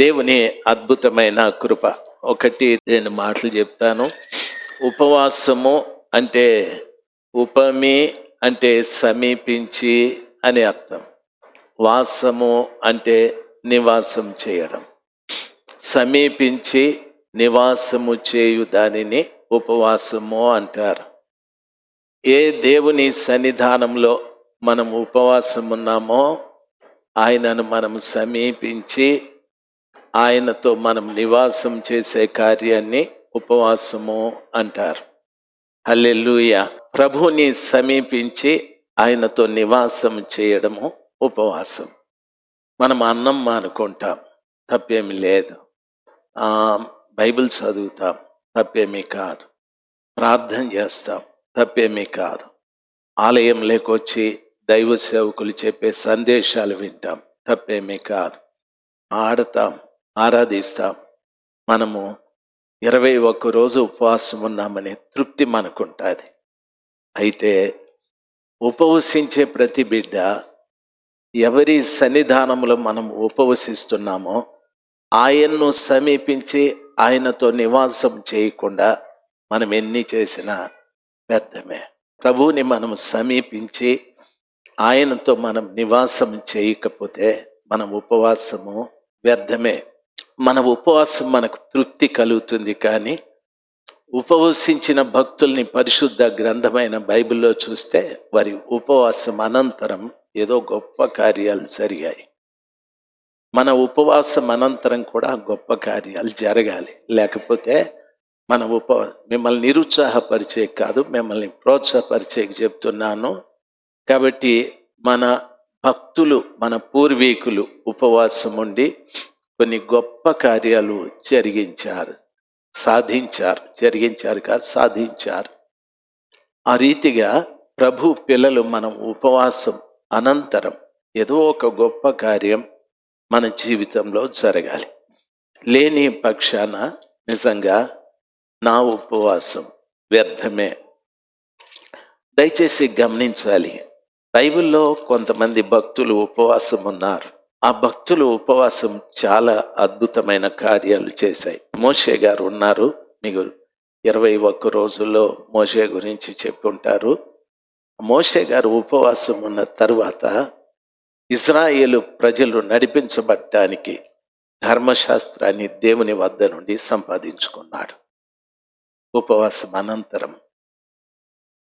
దేవుని అద్భుతమైన కృప. ఒకటి రెండు మాటలు చెప్తాను. ఉపవాసము అంటే ఉపమి అంటే సమీపించి అని అర్థం. వాసము అంటే నివాసం చేయడం. సమీపించి నివాసము చేయు దానిని ఉపవాసము అంటారు. ఏ దేవుని సన్నిధానంలో మనం ఉపవాసం ఉన్నామో ఆయనను మనం సమీపించి ఆయనతో మనం నివాసం చేసే కార్యాన్ని ఉపవాసము అంటారు. హల్లెలూయ. ప్రభుని సమీపించి ఆయనతో నివాసం చేయడము ఉపవాసం. మనం అన్నం మానుకుంటాం తప్పేమి లేదు. ఆ, బైబిల్ చదువుతాం తప్పేమీ కాదు. ప్రార్థన చేస్తాం తప్పేమీ కాదు. ఆలయం లేకొచ్చి దైవ సేవకులు చెప్పే సందేశాలు వింటాం తప్పేమీ కాదు. ఆడతాం ఆరాధిస్తాం. మనము ఇరవై ఒక్క రోజు ఉపవాసం ఉన్నామనే తృప్తి మనకుంటుంది. అయితే ఉపవసించే ప్రతి బిడ్డ ఎవరి సన్నిధానంలో మనం ఉపవసిస్తున్నామో ఆయన్ను సమీపించి ఆయనతో నివాసం చేయకుండా మనం ఎన్ని చేసినా వ్యర్థమే. ప్రభువుని మనం సమీపించి ఆయనతో మనం నివాసం చేయకపోతే మనం ఉపవాసము వ్యర్థమే. మన ఉపవాసం మనకు తృప్తి కలుగుతుంది కానీ ఉపవసించిన భక్తుల్ని పరిశుద్ధ గ్రంథమైన బైబిల్లో చూస్తే వారి ఉపవాసం అనంతరం ఏదో గొప్ప కార్యాలు జరిగాయి. మన ఉపవాసం అనంతరం కూడా గొప్ప కార్యాలు జరగాలి. లేకపోతే మన ఉప మిమ్మల్ని నిరుత్సాహపరిచే కాదు మిమ్మల్ని ప్రోత్సాహపరిచే చెప్తున్నాను. కాబట్టి మన భక్తులు మన పూర్వీకులు ఉపవాసం ఉండి కొన్ని గొప్ప కార్యాలు జరిగించారు. సాధించారు. జరిగించారు కాదు సాధించారు. ఆ రీతిగా ప్రభు పిల్లలు మనం ఉపవాసం అనంతరం ఏదో ఒక గొప్ప కార్యం మన జీవితంలో జరగాలి. లేని పక్షాన నిజంగా నా ఉపవాసం వ్యర్థమే. దయచేసి గమనించాలి. బైబిల్లో కొంతమంది భక్తులు ఉపవాసం ఉన్నారు ఆ భక్తులు ఉపవాసం చాలా అద్భుతమైన కార్యాలు చేశాయి. మోషే గారు ఉన్నారు. మీకు ఇరవై ఒక్క రోజుల్లో మోషే గురించి చెప్పుకుంటారు. మోషే గారు ఉపవాసం ఉన్న తర్వాత ఇజ్రాయేలు ప్రజలు నడిపించబడటానికి ధర్మశాస్త్రాన్ని దేవుని వద్ద నుండి సంపాదించుకున్నాడు ఉపవాసం అనంతరం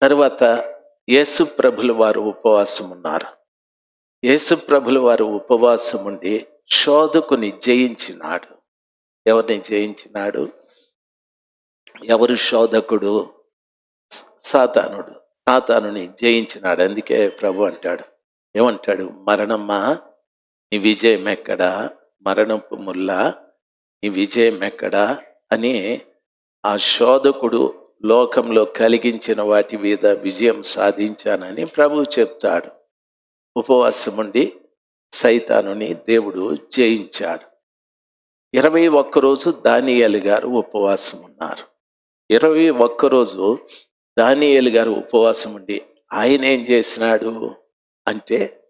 తర్వాత యేసు ప్రభుల వారు ఉపవాసం ఉన్నారు యేసు ప్రభుల వారు ఉపవాసం ఉండి శోధకుని జయించినాడు. ఎవరిని జయించినాడు? ఎవరు శోధకుడు? సాతానుడు. సాతానుని జయించినాడు. అందుకే ప్రభు అంటాడు. ఏమంటాడు? మరణమ్మా నీ విజయం ఎక్కడా? మరణపు ముల్లా? నీ విజయం ఎక్కడా? అని ఆ శోధకుడు లోకంలో కలిగించిన వాటి మీద విజయం సాధించానని ప్రభువు చెప్తాడు. ఉపవాసం ఉండి సైతానుని దేవుడు జయించాడు. ఇరవై ఒక్కరోజు దానియలు గారు ఉపవాసం ఉన్నారు. ఇరవై ఒక్కరోజు దానియలు గారు ఉపవాసం ఉండి ఆయన ఏం చేసినాడు? అంటే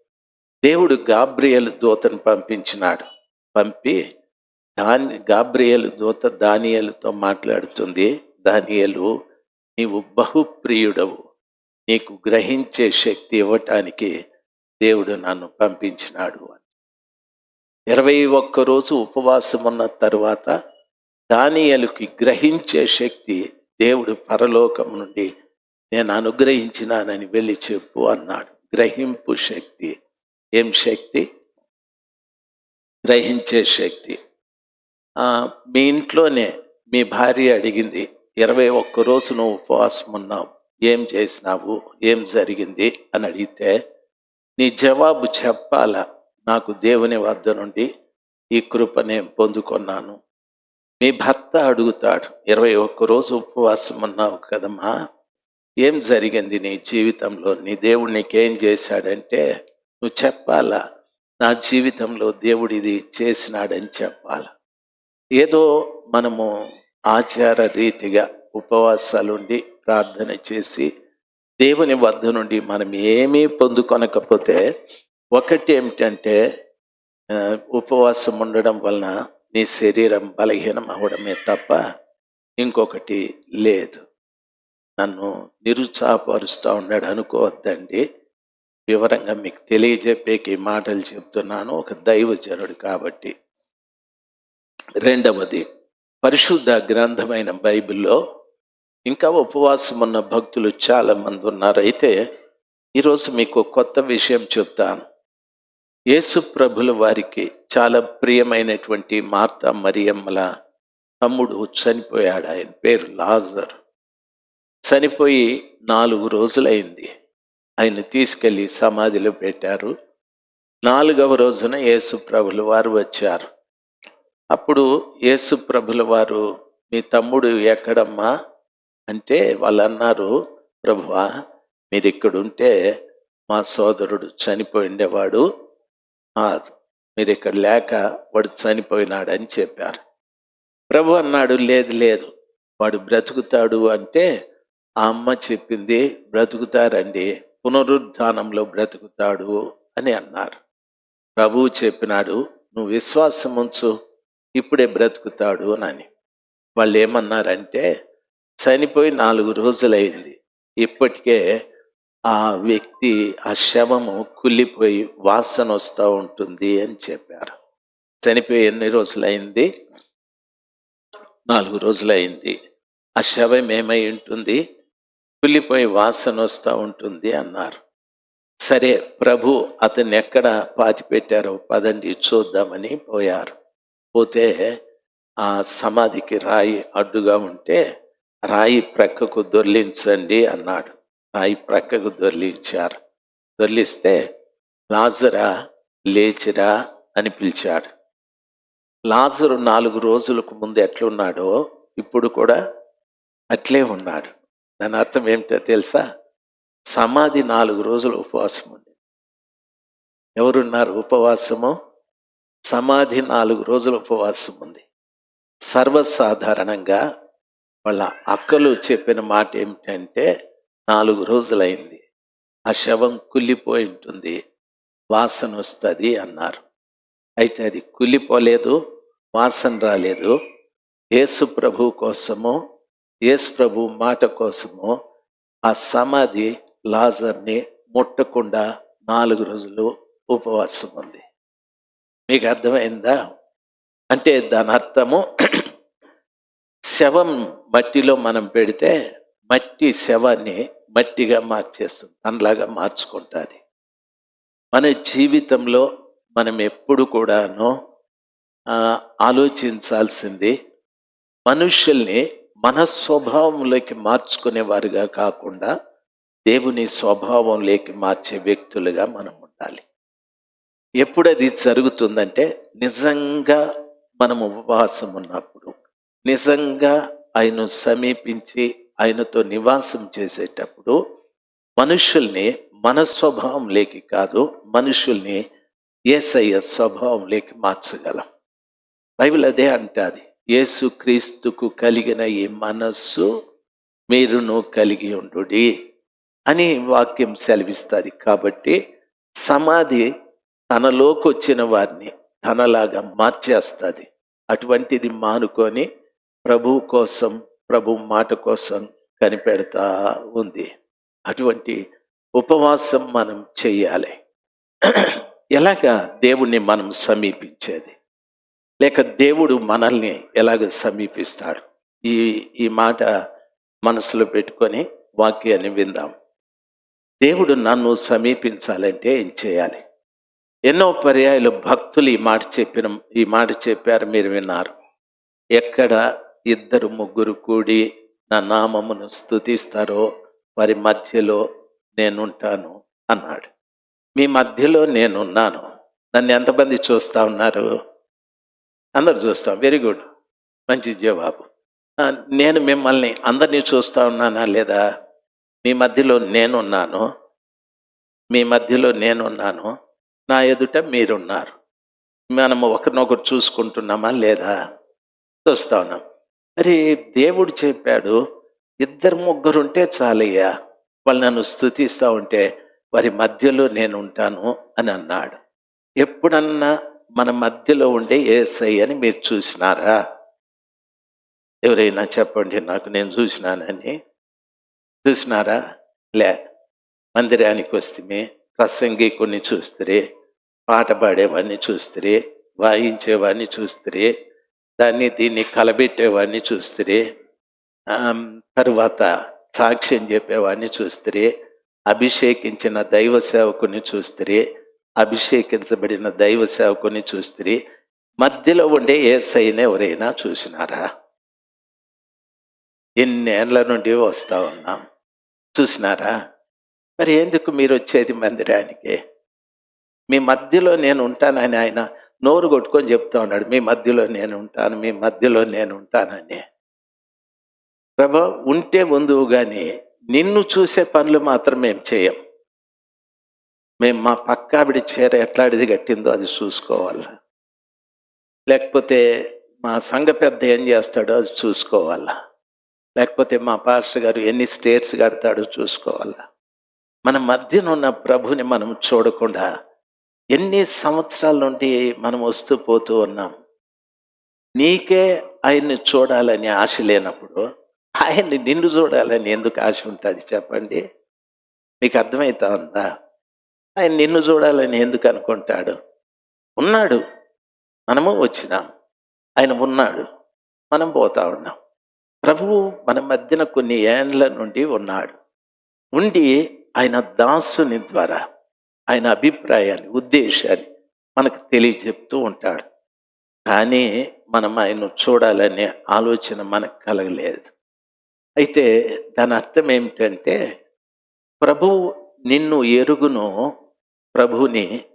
దేవుడు గాబ్రియలు దూతను పంపించినాడు. పంపి దాని గాబ్రియలు దూత దానియలతో మాట్లాడుతుంది. దానియలు నీవు బహుప్రియుడవు. నీకు గ్రహించే శక్తి ఇవ్వటానికి దేవుడు నన్ను పంపించినాడు అని. ఇరవై ఒక్క రోజు ఉపవాసం ఉన్న తర్వాత దానియలుకి గ్రహించే శక్తి దేవుడు పరలోకం నుండి నేను అనుగ్రహించినానని వెళ్ళి చెప్పు అన్నాడు. గ్రహింపు శక్తి. ఏం శక్తి? గ్రహించే శక్తి. మీ ఇంట్లోనే మీ భార్య అడిగింది ఇరవై ఒక్క రోజు నువ్వు ఉపవాసం ఉన్నావు. ఏం చేసినావు? ఏం జరిగింది? అని అడిగితే నీ జవాబు చెప్పాలా? నాకు దేవుని వద్ద నుండి ఈ కృప నేను పొందుకున్నాను. మీ భర్త అడుగుతాడు ఇరవై ఒక్క రోజు ఉపవాసం ఉన్నావు కదమ్మా? ఏం జరిగింది నీ జీవితంలో? నీ దేవుడు నీకేం చేశాడంటే నువ్వు చెప్పాలా నా జీవితంలో దేవుడు ఇది చేసినాడని చెప్పాలి? ఏదో మనము ఆచార రీతిగా ఉపవాసాలుండి ప్రార్థన చేసి దేవుని వద్ద నుండి మనం ఏమీ పొందుకొనకపోతే ఒకటి ఏమిటంటే ఉపవాసం ఉండడం వలన నీ శరీరం బలహీనం అవడమే తప్ప ఇంకొకటి లేదు. నన్ను నిరుత్సాహపరుస్తూ ఉన్నాడు అనుకోవద్దండి. వివరంగా మీకు తెలియజెప్పేకి మాటలు చెప్తున్నాను. ఒక దైవజనుడు కాబట్టి. రెండవది పరిశుద్ధ గ్రంథమైన బైబిల్లో ఇంకా ఉపవాసం ఉన్న భక్తులు చాలా మంది ఉన్నారు. అయితే ఈరోజు మీకు కొత్త విషయం చెప్తాను. యేసు ప్రభుల వారికి చాలా ప్రియమైనటువంటి మార్త మరియమ్మల తమ్ముడు చనిపోయాడు. ఆయన పేరు లాజర్. చనిపోయి నాలుగు రోజులైంది. ఆయన తీసుకెళ్ళి సమాధిలో పెట్టారు. నాలుగవ రోజున యేసు ప్రభులు వారు వచ్చారు. అప్పుడు యేసు ప్రభుల వారు మీ తమ్ముడు ఎక్కడమ్మా? అంటే వాళ్ళు అన్నారు ప్రభువా మీరు ఇక్కడుంటే మా సోదరుడు చనిపోయి ఉండేవాడు. మీరు ఇక్కడ లేక వాడు చనిపోయినాడని చెప్పారు. ప్రభు అన్నాడు లేదు లేదు. వాడు బ్రతుకుతాడు అంటే ఆ అమ్మ చెప్పింది బ్రతుకుతారండి పునరుద్ధానంలో బ్రతుకుతాడు అని అన్నారు. ప్రభువు చెప్పినాడు నువ్వు విశ్వాసం ఉంచు ఇప్పుడే బ్రతుకుతాడు అని. వాళ్ళు ఏమన్నారంటే చనిపోయి నాలుగు రోజులైంది. ఇప్పటికే ఆ వ్యక్తి ఆ శవము కుళ్ళిపోయి వాసన వస్తూ ఉంటుంది అని చెప్పారు. చనిపోయి ఎన్ని రోజులైంది? నాలుగు రోజులైంది. ఆ శవం ఏమై ఉంటుంది? కుళ్ళిపోయి వాసన వస్తూ ఉంటుంది అన్నారు. సరే ప్రభు అతన్ని ఎక్కడ పాతి పెట్టారో పదండి చూద్దామని పోయారు. పోతే ఆ సమాధికి రాయి అడ్డుగా ఉంటే రాయి ప్రక్కకు దొర్లించండి అన్నాడు. రాయి ప్రక్కకు దొర్లించారు. దొర్లిస్తే లాజరా లేచిరా అని పిలిచాడు. లాజరు నాలుగు రోజులకు ముందు ఎట్లున్నాడో ఇప్పుడు కూడా అట్లే ఉన్నాడు. దాని అర్థం ఏమిటో తెలుసా? సమాధి నాలుగు రోజులు ఉపవాసం ఉంది ఎవరున్నారు ఉపవాసము? సమాధి నాలుగు రోజులు ఉపవాసం ఉంది. సర్వసాధారణంగా వాళ్ళ అక్కలు చెప్పిన మాట ఏమిటంటే నాలుగు రోజులైంది. ఆ శవం కుళ్ళిపోయి ఉంటుంది. వాసన వస్తుంది అన్నారు. అయితే అది కుళ్ళిపోలేదు వాసన రాలేదు. యేసు ప్రభు కోసము యేసు ప్రభు మాట కోసము ఆ సమాధి లాజర్ని ముట్టకుండా నాలుగు రోజులు ఉపవాసం ఉంది. మీకు అర్థమైందా? అంటే దాని అర్థము శవం మట్టిలో మనం పెడితే మట్టి శవాన్ని మట్టిగా మార్చేస్తుంది. తనలాగా మార్చుకుంటుంది. మన జీవితంలో మనం ఎప్పుడు కూడాను ఆలోచించాల్సింది మనుషుల్ని మన స్వభావంలోకి మార్చుకునేవారుగా కాకుండా దేవుని స్వభావంలోకి మార్చే వ్యక్తులుగా మనం ఉండాలి. ఎప్పుడు అది జరుగుతుందంటే నిజంగా మనం ఉపవాసం ఉన్నప్పుడు నిజంగా ఆయన సమీపించి ఆయనతో నివాసం చేసేటప్పుడు మనుషుల్ని మన స్వభావం లేకి కాదు మనుషుల్ని ఏసయ్య స్వభావం లేకి మార్చగలం. బైబిల్ అదే అంటాది యేసు క్రీస్తుకు కలిగిన ఈ మనస్సు మీరును కలిగి ఉండుడి అని వాక్యం సెలవిస్తుంది. కాబట్టి సమాధి తనలోకి వచ్చిన వారిని తనలాగా మార్చేస్తుంది. అటువంటిది మానుకొని ప్రభు కోసం ప్రభు మాట కోసం కనిపెడతా ఉంది. అటువంటి ఉపవాసం మనం చెయ్యాలి. ఎలాగా దేవుణ్ణి మనం సమీపించేది? లేక దేవుడు మనల్ని ఎలాగ సమీపిస్తాడు? ఈ ఈ మాట మనసులో పెట్టుకొని వాక్యాన్ని విందాం. దేవుడు నన్ను సమీపించాలంటే ఏం చేయాలి? ఎన్నో పర్యాయాలు భక్తులు ఈ మాట చెప్పిన ఈ మాట చెప్పారు మీరు విన్నారు. ఎక్కడ ఇద్దరు ముగ్గురు కూడి నా నామమును స్థుతిస్తారో వారి మధ్యలో నేనుంటాను అన్నాడు. మీ మధ్యలో నేనున్నాను. నన్ను ఎంతమంది చూస్తా ఉన్నారు? అందరు చూస్తాం వెరీ గుడ్ మంచి జవాబు. నేను మిమ్మల్ని అందరినీ చూస్తా ఉన్నానా లేదా? మీ మధ్యలో నేనున్నాను. మీ మధ్యలో నేనున్నాను. నా ఎదుట మీరున్నారు. మనము ఒకరినొకరు చూసుకుంటున్నామా లేదా? చూస్తా ఉన్నాం. మరి దేవుడు చెప్పాడు ఇద్దరు ముగ్గురు ఉంటే చాలయ్యా. వాళ్ళు నన్ను స్థుతిస్తూ ఉంటే వారి మధ్యలో నేను ఉంటాను అని అన్నాడు. ఎప్పుడన్నా మన మధ్యలో ఉండే ఏసై అని మీరు చూసినారా? ఎవరైనా చెప్పండి నాకు నేను చూసినానని. చూసినారా? లే మందిరానికి వస్తే ప్రసంగికుని చూస్తే పాట పాడేవాడిని చూస్తే వాయించేవాడిని చూస్తే దాన్ని దీన్ని కలబెట్టేవాడిని చూస్తే తరువాత సాక్ష్యం చెప్పేవాడిని చూస్తే అభిషేకించిన దైవ సేవకుని చూస్తే అభిషేకించబడిన దైవ సేవకుని చూస్తే మధ్యలో ఉండే ఏసైని ఎవరైనా చూసినారా? ఎన్నేళ్ళ నుండి వస్తా ఉన్నాం. చూసినారా? మరి ఎందుకు మీరు వచ్చేది మందిరానికి? మీ మధ్యలో నేను ఉంటానని ఆయన నోరు కొట్టుకొని చెప్తా ఉన్నాడు. మీ మధ్యలో నేను ఉంటాను మీ మధ్యలో నేను ఉంటానని. ప్రభా ఉంటే ఉందువు కానీ నిన్ను చూసే పనులు మాత్రం మేము చేయం. మేము మా పక్క ఆవిడ చీర ఎట్లాడిది కట్టిందో అది చూసుకోవాలి. లేకపోతే మా సంఘ పెద్ద ఏం చేస్తాడో అది చూసుకోవాలా. లేకపోతే మా పాస్టర్ గారు ఎన్ని స్టేట్స్ కడతాడో చూసుకోవాలా. మన మధ్యన ఉన్న ప్రభుని మనం చూడకుండా ఎన్ని సంవత్సరాల నుండి మనం వస్తూ పోతూ ఉన్నాం. నీకే ఆయన్ని చూడాలని ఆశ లేనప్పుడు ఆయన్ని నిన్ను చూడాలని ఎందుకు ఆశ ఉంటుంది చెప్పండి? మీకు అర్థమవుతా ఉందా? ఆయన నిన్ను చూడాలని ఎందుకు అనుకుంటాడు? ఉన్నాడు. మనము వచ్చినాం. ఆయన ఉన్నాడు. మనం పోతా ఉన్నాం. ప్రభువు మన మధ్యన కొన్ని ఏండ్ల నుండి ఉన్నాడు. ఉండి ఆయన దాసుని ద్వారా ఆయన అభిప్రాయాన్ని ఉద్దేశాన్ని మనకు తెలియజెప్తూ ఉంటాడు. కానీ మనం ఆయన చూడాలనే ఆలోచన మనకు కలగలేదు. అయితే దాని అర్థం ఏమిటంటే ప్రభువు నిన్ను ఎరుగును ప్రభుని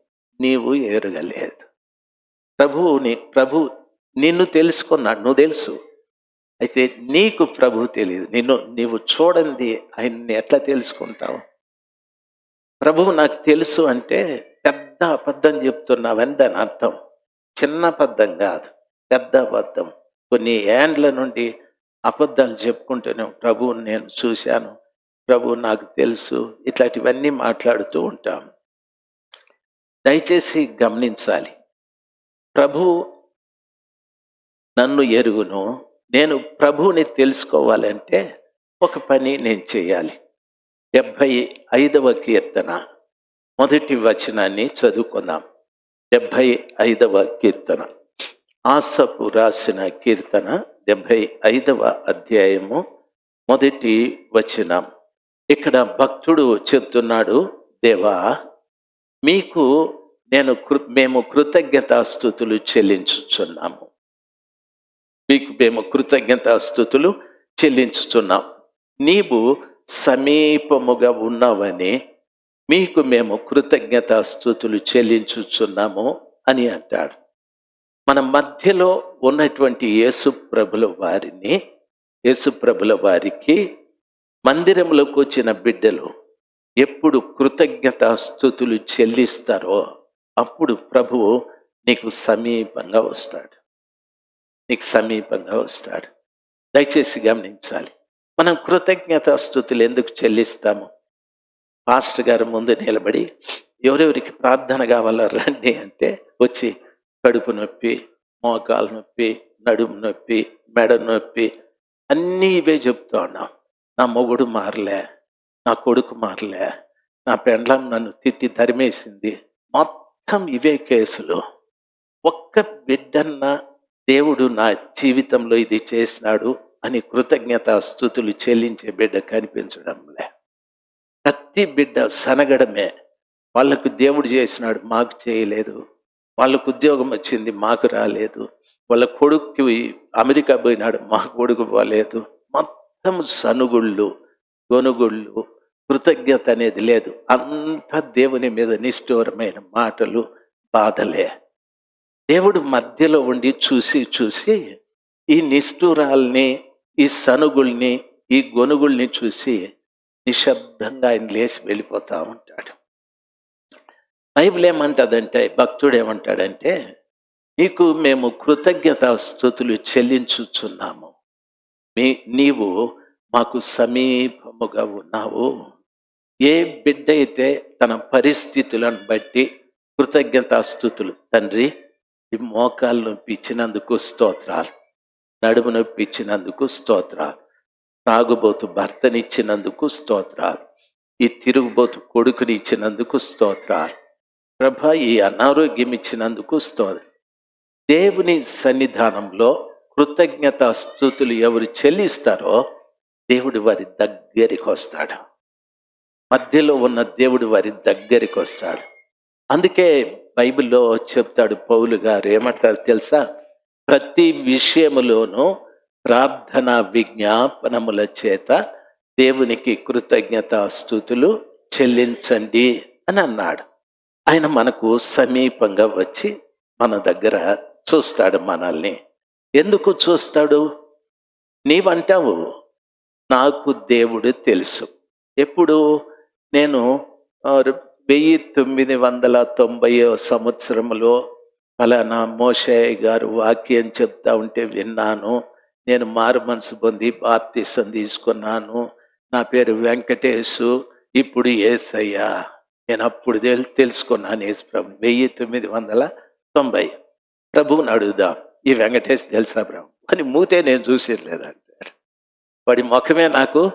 నీవు ఎరగలేదు. ప్రభువుని ప్రభు నిన్ను తెలుసుకున్నాడు నువ్వు తెలుసు. అయితే నీకు ప్రభు తెలియదు. నిన్ను నీవు చూడండి ఆయన్ని ఎట్లా తెలుసుకుంటావు? ప్రభువు నాకు తెలుసు అంటే పెద్ద అబద్ధం చెప్తున్నావని దాని అర్థం. చిన్న అబద్ధం కాదు పెద్ద అబద్ధం. కొన్ని ఏండ్ల నుండి అబద్ధాలు చెప్పుకుంటూనే ప్రభువుని నేను చూశాను. ప్రభు నాకు తెలుసు. ఇట్లాంటివన్నీ మాట్లాడుతూ ఉంటాం. దయచేసి గమనించాలి. ప్రభు నన్ను ఎరుగును. నేను ప్రభువుని తెలుసుకోవాలంటే ఒక పని నేను చేయాలి. డెబ్భై ఐదవ కీర్తన. మొదటి వచనాన్ని చదువుకుందాం. డెబ్భై ఐదవ కీర్తన. ఆసపు రాసిన కీర్తన డెబ్భై ఐదవ అధ్యాయము మొదటి వచనం. ఇక్కడ భక్తుడు చెప్తున్నాడు దేవా మీకు నేను కృ మేము కృతజ్ఞతాస్థుతులు చెల్లించుచున్నాము. మీకు మేము కృతజ్ఞతాస్థుతులు చెల్లించుచున్నాం. నీవు సమీపముగా ఉన్నావని మీకు మేము కృతజ్ఞతాస్థుతులు చెల్లించుచున్నాము అని అంటాడు. మన మధ్యలో ఉన్నటువంటి యేసుప్రభుల వారిని యేసుప్రభుల వారికి మందిరంలోకి వచ్చిన బిడ్డలు ఎప్పుడు కృతజ్ఞతాస్థుతులు చెల్లిస్తారో అప్పుడు ప్రభువు నీకు సమీపంగా వస్తాడు. నీకు సమీపంగా వస్తాడు. దయచేసి గమనించాలి. మనం కృతజ్ఞత స్థుతులు ఎందుకు చెల్లిస్తాము? పాస్టర్ గారు ముందు నిలబడి ఎవరెవరికి ప్రార్థన కావాలో రండి అంటే వచ్చి కడుపు నొప్పి మోకాలు నొప్పి నడుము నొప్పి మెడ నొప్పి అన్నీ ఇవే చెప్తా ఉన్నాం. నా మొగుడు మారలే నా కొడుకు మారలే నా పెండ్లం నన్ను తిట్టి తరిమేసింది. మొత్తం ఇవే కేసులు. ఒక్క బిడ్డన్న దేవుడు నా జీవితంలో ఇది చేసినాడు. అని కృతజ్ఞత స్థుతులు చెల్లించే బిడ్డ కనిపించడంలే. ప్రతి బిడ్డ సనగడమే. వాళ్ళకు దేవుడు చేసినాడు మాకు చేయలేదు. వాళ్ళకు ఉద్యోగం వచ్చింది మాకు రాలేదు. వాళ్ళ కొడుక్కి అమెరికా పోయినాడు మా కొడుకు పోలేదు. మొత్తం సనుగుళ్ళు గొనుగుళ్ళు కృతజ్ఞత అనేది లేదు. అంత దేవుని మీద నిష్ఠూరమైన మాటలు బాధలే. దేవుడు మధ్యలో ఉండి చూసి చూసి ఈ నిష్ఠూరాల్ని ఈ సనుగుల్ని ఈ గొనుగుల్ని చూసి నిశ్శబ్దంగా ఆయన లేచి వెళ్ళిపోతా ఉంటాడు. బైబిల్ ఏమంటుందంటే భక్తుడు ఏమంటాడంటే నీకు మేము కృతజ్ఞత స్థుతులు చెల్లించుచున్నాము. మీ నీవు మాకు సమీపముగా ఉన్నావు. ఏ బిడ్డ అయితే తన పరిస్థితులను బట్టి కృతజ్ఞతాస్థుతులు తండ్రి ఈ మోకాలు నొప్పి ఇచ్చినందుకు స్తోత్రాలు. నడుము నొప్పి ఇచ్చినందుకు స్తోత్రాలు. తాగుబోతు భర్తనిచ్చినందుకు స్తోత్రాలు. ఈ తిరుగుబోతు కొడుకుని ఇచ్చినందుకు స్తోత్రాలు. ప్రభ ఈ అనారోగ్యం ఇచ్చినందుకు స్తోత్ర. దేవుని సన్నిధానంలో కృతజ్ఞత స్థుతులు ఎవరు చెల్లిస్తారో దేవుడు వారి దగ్గరికి వస్తాడు. మధ్యలో ఉన్న దేవుడు వారి దగ్గరికి వస్తాడు. అందుకే బైబిల్లో చెప్తాడు పౌలు గారు ఏమంటారు తెలుసా? ప్రతి విషయములోనూ ప్రార్థన విజ్ఞాపనముల చేత దేవునికి కృతజ్ఞత స్థుతులు చెల్లించండి అని అన్నాడు. ఆయన మనకు సమీపంగా వచ్చి మన దగ్గర చూస్తాడు మనల్ని. ఎందుకు చూస్తాడు? నీవంటావు? నాకు దేవుడు తెలుసు. ఎప్పుడు? నేను వెయ్యి తొమ్మిది వందల తొంభై సంవత్సరంలో ఫలానా మోషయ్య గారు వాక్యం చెప్తా ఉంటే విన్నాను. నేను మారు మనసు పొంది బాప్తిసం తీసుకున్నాను. నా పేరు వెంకటేశు ఇప్పుడు ఏసయ్యా. నేను అప్పుడు తెలుసుకున్నాను ఏసు ప్రభు. వెయ్యి తొమ్మిది వందల తొంభై. ప్రభువుని అడుగుదాం. ఈ వెంకటేష్ తెలుసా ప్రభు? అని మూతే నేను చూసేది లేదంటాడు వాడి ముఖమే నాకు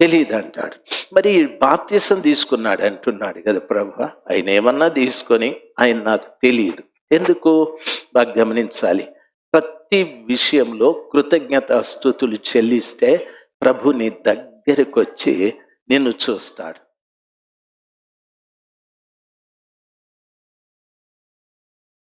తెలియదు అంటాడు మరి బాప్తీసం తీసుకున్నాడు అంటున్నాడు కదా ప్రభు. ఆయన ఏమన్నా తీసుకొని ఆయన నాకు తెలియదు ఎందుకు బాగా గమనించాలి? ప్రతి విషయంలో కృతజ్ఞత స్థుతులు చెల్లిస్తే ప్రభు నీ దగ్గరకు వచ్చి నిన్ను చూస్తాడు.